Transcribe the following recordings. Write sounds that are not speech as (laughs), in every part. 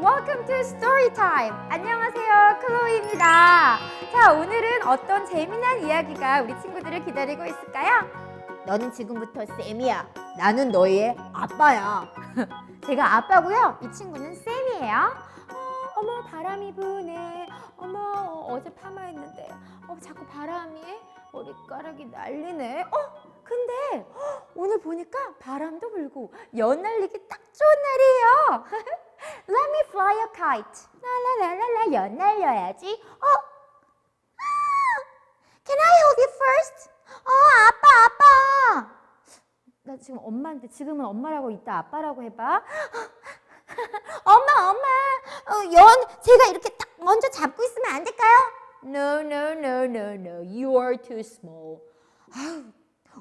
welcome to story time. 안녕하세요, 클로이입니다. 자, 오늘은 어떤 재미난 이야기가 우리 친구들을 기다리고 있을까요? 너는 지금부터 쌤이야. 나는 너의 아빠야. (laughs) 제가 아빠고요. 이 친구는 쌤이에요. 어, 어머 바람이 부네. 어머 어제 파마했는데 어, 자꾸 바람이 머리카락이 날리네. 어 근데 헉, 오늘 보니까 바람도 불고 연 날리기 딱 좋은 날이에요. (laughs) Let me fly a kite. 라라라라라 연 날려야지. 어? 아, (gasps) Can I hold it first? 어 아빠 아빠. 나 지금 엄마인데 지금은 엄마라고 이따 아빠라고 해봐. (gasps) 엄마 엄마 어, 연 제가 이렇게 딱 먼저 잡고 있으면 안 될까요? No no no no no you are too small.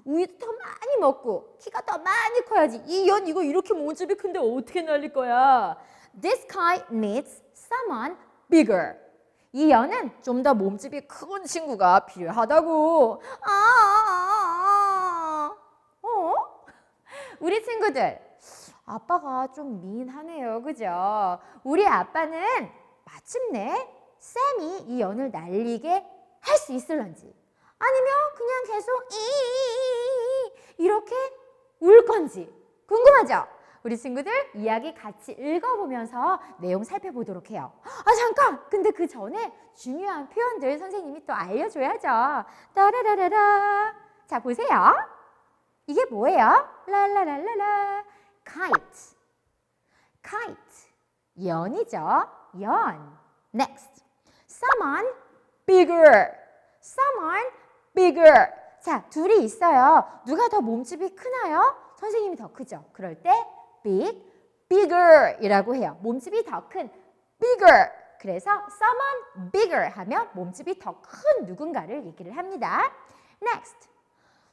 우유도 더 많이 먹고 키가 더 많이 커야지 이 연 이거 이렇게 몸집이 큰데 어떻게 날릴 거야? This kite needs someone bigger. 이 연은 좀 더 몸집이 큰 친구가 필요하다고. 아, 아, 아, 아. 어? 우리 친구들 아빠가 좀 미인하네요. 그죠? 우리 아빠는 마침내 쌤이 이 연을 날리게 할 수 있을런지 아니면 그냥 계속 이 이렇게 울 건지 궁금하죠? 우리 친구들 이야기 같이 읽어보면서 내용 살펴보도록 해요. 아 잠깐! 근데 그 전에 중요한 표현들 선생님이 또 알려줘야죠. 따라라라라. 자 보세요. 이게 뭐예요? 랄라랄라라. kite. kite. 연이죠. 연. next. someone bigger. someone bigger. 자, 둘이 있어요. 누가 더 몸집이 크나요? 선생님이 더 크죠. 그럴 때 big, bigger 이라고 해요. 몸집이 더 큰 bigger. 그래서 someone bigger 하면 몸집이 더 큰 누군가를 얘기를 합니다. next.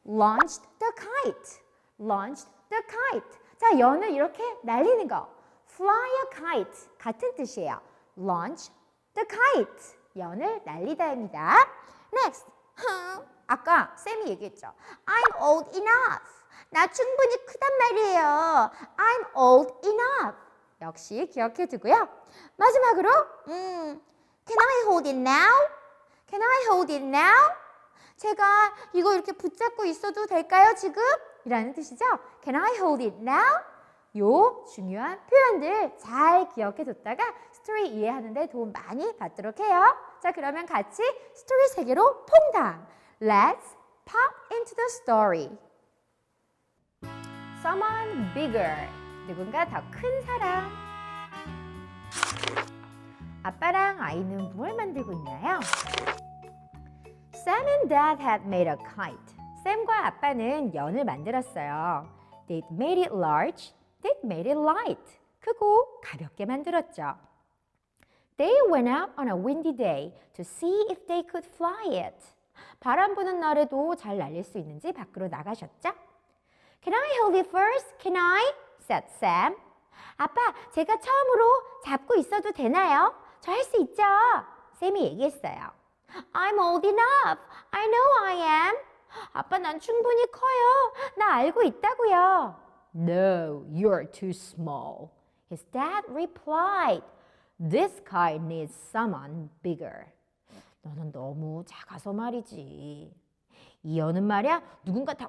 launched the kite. launched the kite. 자, 연을 이렇게 날리는 거. fly a kite 같은 뜻이에요. launch the kite. 연을 날리다입니다. next. 흥, 아까 쌤이 얘기했죠. I'm old enough. 나 충분히 크단 말이에요. I'm old enough. 역시 기억해 두고요. 마지막으로 음, Can I hold it now? Can I hold it now? 제가 이거 이렇게 붙잡고 있어도 될까요, 지금? 이라는 뜻이죠. Can I hold it now? 요 중요한 표현들 잘 기억해 뒀다가 스토리 이해하는데 도움 많이 받도록 해요. 자, 그러면 같이 스토리 세계로 퐁당. Let's pop into the story. Someone bigger. 누군가 더 큰 사람. 아빠랑 아이는 뭘 만들고 있나요? Sam and Dad had made a kite. 샘과 아빠는 연을 만들었어요. They'd made it large. They'd made it light. 크고 가볍게 만들었죠. They went out on a windy day to see if they could fly it. 바람 부는 날에도 잘 날릴 수 있는지 밖으로 나가셨죠? Can I hold it first? Can I? said Sam. 아빠, 제가 처음으로 잡고 있어도 되나요? 저 할 수 있죠? 샘이 얘기했어요. I'm old enough. I know I am. 아빠, 난 충분히 커요. 나 알고 있다고요. No, you're too small. His dad replied. This kite needs someone bigger. 너는 너무 작아서 말이지. 이 연은 말이야 누군가 더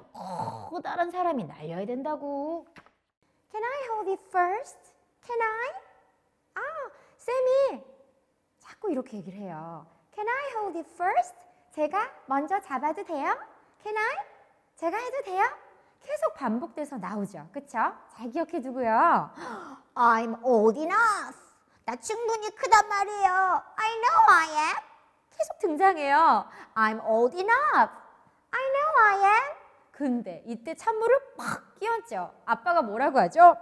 커다란 사람이 날려야 된다고. Can I hold it first? Can I? 아, 쌤이 자꾸 이렇게 얘기를 해요. Can I hold it first? 제가 먼저 잡아도 돼요? Can I? 제가 해도 돼요? 계속 반복돼서 나오죠. 그쵸? 잘 기억해 두고요. I'm old enough. 나 충분히 크단 말이에요. I know I am. 계속 등장해요. I'm old enough. Am. 근데 이때 찬물을 팍 끼얹죠. 아빠가 뭐라고 하죠?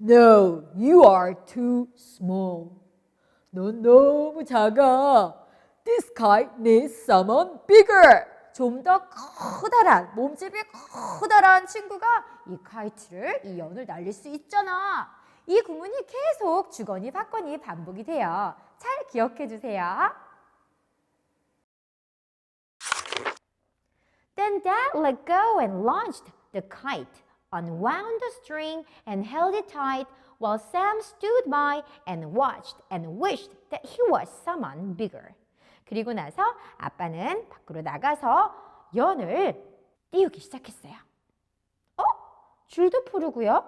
No, you are too small. 넌 너무 작아. This kite needs someone bigger. 좀 더 커다란 몸집이 커다란 친구가 이 카이트를 이 연을 날릴 수 있잖아. 이 구문이 계속 주거니 받거니 반복이 돼요. 잘 기억해 주세요. Then Dad let go and launched the kite unwound the string and held it tight while Sam stood by and watched and wished that he was someone bigger. 그리고 나서 아빠는 밖으로 나가서 연을 띄우기 시작했어요. 어? 줄도 푸르고요.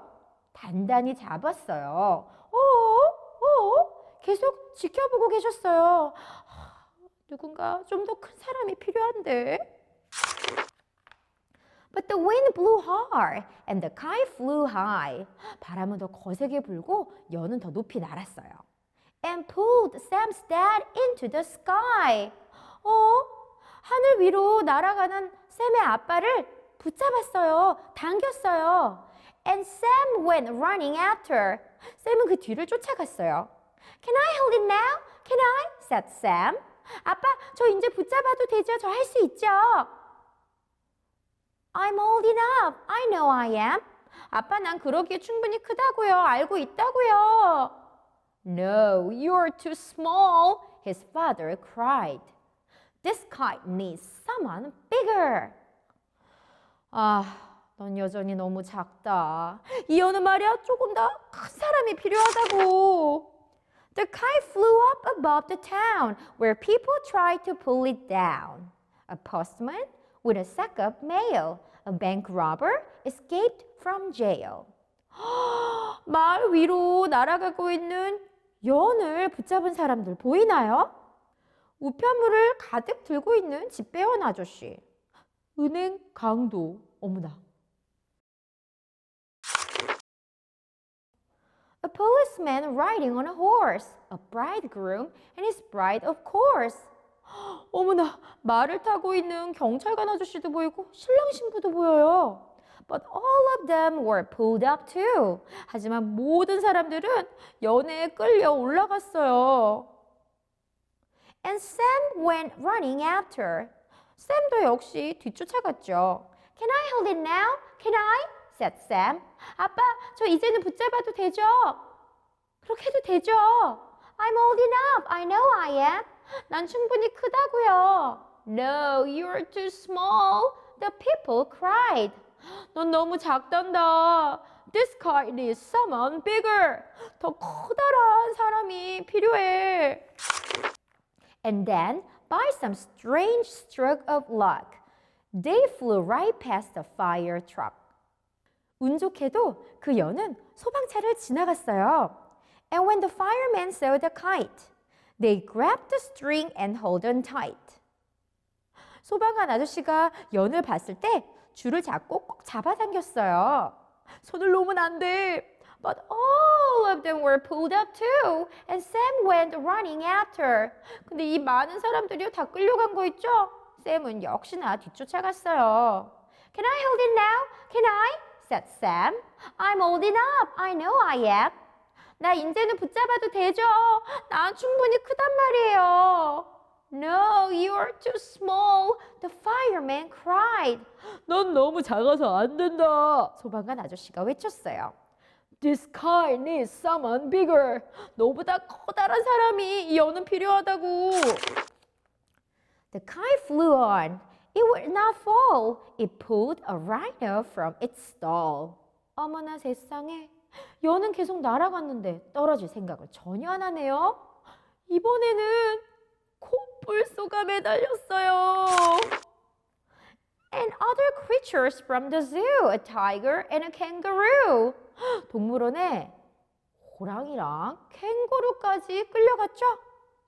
단단히 잡았어요. 어? 어? 계속 지켜보고 계셨어요. 하, 누군가 좀 더 큰 사람이 필요한데. But the wind blew hard and the kite flew high. 바람은 더 거세게 불고 연은 더 높이 날았어요. And pulled Sam's dad into the sky. 어? 하늘 위로 날아가는 샘의 아빠를 붙잡았어요. 당겼어요. And Sam went running after. 샘은 그 뒤를 쫓아갔어요. Can I hold it now? Can I? said Sam. 아빠, 저 이제 붙잡아도 되죠? 저 할 수 있죠? I'm old enough. I know I am. 아빠, 난 그러기에 충분히 크다고요. 알고 있다고요. No, you're too small. His father cried. This kite needs someone bigger. 아, 넌 여전히 너무 작다. 이 연은 말이야 조금 더 큰 사람이 필요하다고. The kite flew up above the town where people tried to pull it down. A postman with a sack of mail, a bank robber, escaped from jail. 마을 위로 날아가고 있는 연을 붙잡은 사람들 보이나요? 우편물을 가득 들고 있는 집배원 아저씨. 은행 강도. 어머나. A policeman riding on a horse, a bridegroom and his bride of course. 어머나, 말을 타고 있는 경찰관 아저씨도 보이고 신랑 신부도 보여요. But all of them were pulled up too. 하지만 모든 사람들은 연애에 끌려 올라갔어요. And Sam went running after. 샘도 역시 뒤쫓아갔죠. Can I hold it now? Can I? said Sam. 아빠, 저 이제는 붙잡아도 되죠? 그렇게 해도 되죠? I'm old enough. I know I am. 난 충분히 크다고요. No, you're too small. The people cried. 넌 너무 작단다. This kite needs someone bigger. 더 커다란 사람이 필요해. And then, by some strange stroke of luck, they flew right past the fire truck. 운 좋게도 그 연은 소방차를 지나갔어요. And when the firemen saw the kite, they grabbed the string and held on tight. 소방관 아저씨가 연을 봤을 때 줄을 잡고 꼭 잡아당겼어요. 손을 놓으면 안 돼. But all of them were pulled up too, and Sam went running after. 근데 이 많은 사람들이 다 끌려간 거 있죠? 샘은 역시나 뒤쫓아갔어요. Can I hold it now? Can I? said Sam. I'm old enough. I know I am. 나 이제는 붙잡아도 되죠? 난 충분히 크단 말이에요. No, you're too small. The fireman cried. 넌 너무 작아서 안 된다. 소방관 아저씨가 외쳤어요. This kite needs someone bigger. 너보다 커다란 사람이 이 연은 필요하다고. The kite flew on. It would not fall. It pulled a rhino from its stall. 어머나 세상에. 연은 계속 날아갔는데 떨어질 생각을 전혀 안 하네요. 이번에는 콧불소가 매달렸어요. And other creatures from the zoo, a tiger and a kangaroo. 동물원에 호랑이랑 캥거루까지 끌려갔죠?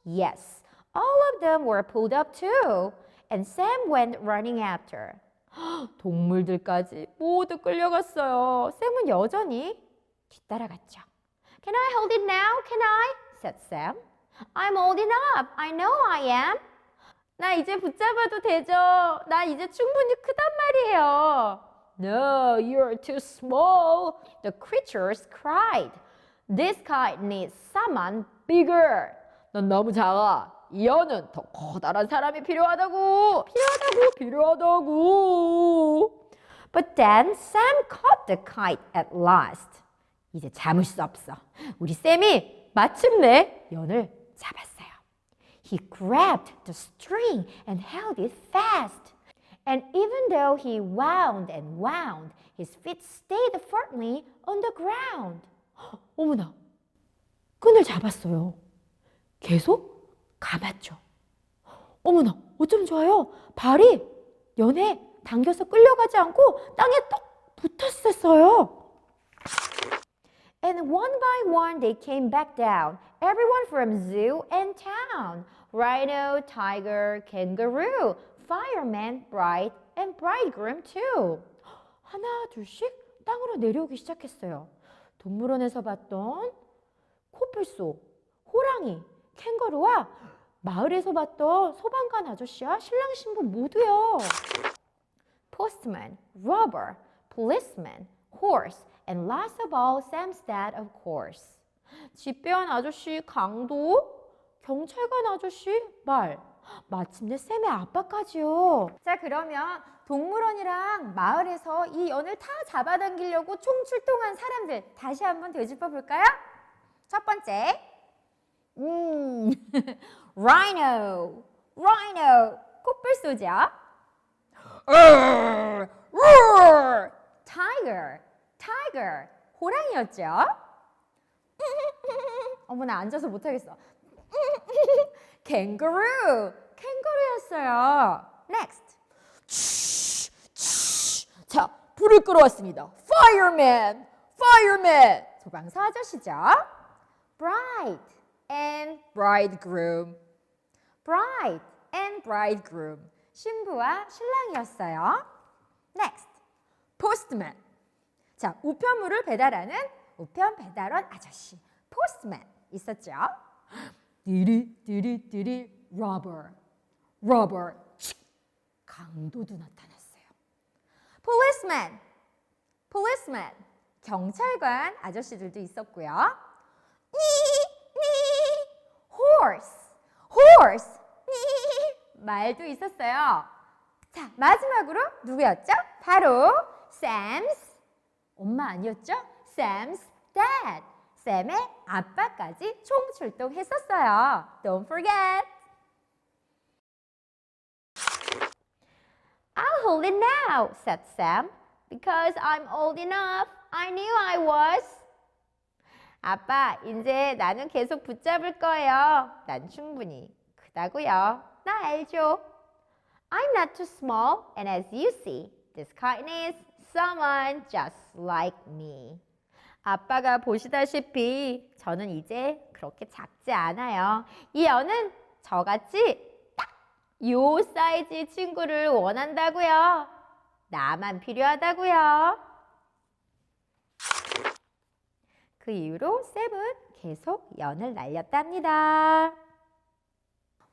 Yes, all of them were pulled up too. And Sam went running after. 동물들까지 모두 끌려갔어요. 샘은 여전히 뒤따라갔죠. Can I hold it now? Can I? said Sam. I'm old enough. I know I am. 나 이제 붙잡아도 되죠? 나 이제 충분히 크단 말이에요. No, you're too small. The creatures cried. This kite needs someone bigger. 넌 너무 작아. 이 연은 더 커다란 사람이 필요하다고. 필요하다고. 필요하다고. But then Sam caught the kite at last. 이제 참을 수 없어. 우리 쌤이 마침내 연을 잡았어요. He grabbed the string and held it fast. And even though he wound and wound, his feet stayed firmly on the ground. 헉, 어머나, 끈을 잡았어요. 계속 감았죠. 어머나, 어쩜 좋아요. 발이 연에 당겨서 끌려가지 않고 땅에 딱 붙었었어요. And one by one they came back down. Everyone from zoo and town. Rhino, tiger, kangaroo, fireman, bride, and bridegroom too. 하나 둘씩 땅으로 내려오기 시작했어요. 동물원에서 봤던 코뿔소, 호랑이, 캥거루와 마을에서 봤던 소방관 아저씨와 신랑 신부 모두요. Postman, robber, policeman, horse, and last of all, Sam's dad, of course. 집배원 아저씨 강도, 경찰관 아저씨 말, 마침내 샘의 아빠까지요. 자, 그러면 동물원이랑 마을에서 이 연을 다 잡아당기려고 총 출동한 사람들 다시 한번 되짚어 볼까요? 첫 번째, 음, (laughs) rhino, rhino, 코뿔소죠. roar, roar. tiger, tiger, 호랑이였죠. 어머나 앉아서 못하겠어. kangaroo, 캥거루였어요. next. 자, 불을 끌어왔습니다. fireman, fireman. 소방서 아저씨죠. bride and bridegroom. bride and bridegroom. 신부와 신랑이었어요. next. postman. 자, 우편물을 배달하는 우편 배달원 아저씨. postman 있었죠. 띠리 띠리 띠리 robber. 칙. 강도도 나타났어요. policeman. 경찰관 아저씨들도 있었고요. 니, 니. horse. horse. 니. 말도 있었어요. 자, 마지막으로 누구였죠? 바로 Sam's 엄마 아니었죠? Sam's dad. 샘의 아빠까지 총 출동했었어요. Don't forget. I'll hold it now, said Sam. Because I'm old enough. I knew I was. 아빠, 이제 나는 계속 붙잡을 거예요. 난 충분히 크다고요. 나 알죠? I'm not too small, and as you see, this cotton is someone just like me. 아빠가 보시다시피 저는 이제 그렇게 작지 않아요. 이 연은 저같이 딱 요 사이즈의 친구를 원한다고요. 나만 필요하다고요. 그 이후로 샘은 계속 연을 날렸답니다.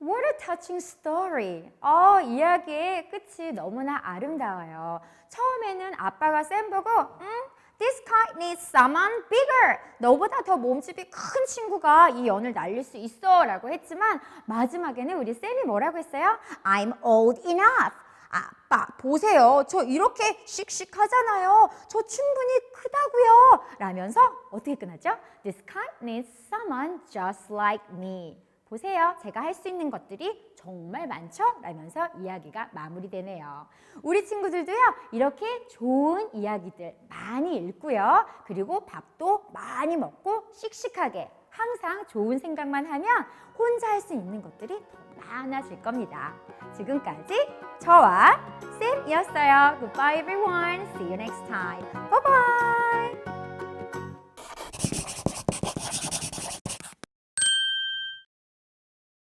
What a touching story. 어, 이야기의 끝이 너무나 아름다워요. 처음에는 아빠가 샘 보고, 응? This kite needs someone bigger. 너보다 더 몸집이 큰 친구가 이 연을 날릴 수 있어. 라고 했지만, 마지막에는 우리 샘이 뭐라고 했어요? I'm old enough. 아빠, 보세요. 저 이렇게 씩씩하잖아요. 저 충분히 크다고요. 라면서 어떻게 끝나죠? This kite needs someone just like me. 보세요. 제가 할 수 있는 것들이 정말 많죠? 라면서 이야기가 마무리되네요. 우리 친구들도요, 이렇게 좋은 이야기들 많이 읽고요. 그리고 밥도 많이 먹고 씩씩하게 항상 좋은 생각만 하면 혼자 할 수 있는 것들이 더 많아질 겁니다. 지금까지 저와 쌤이었어요. Goodbye everyone. See you next time.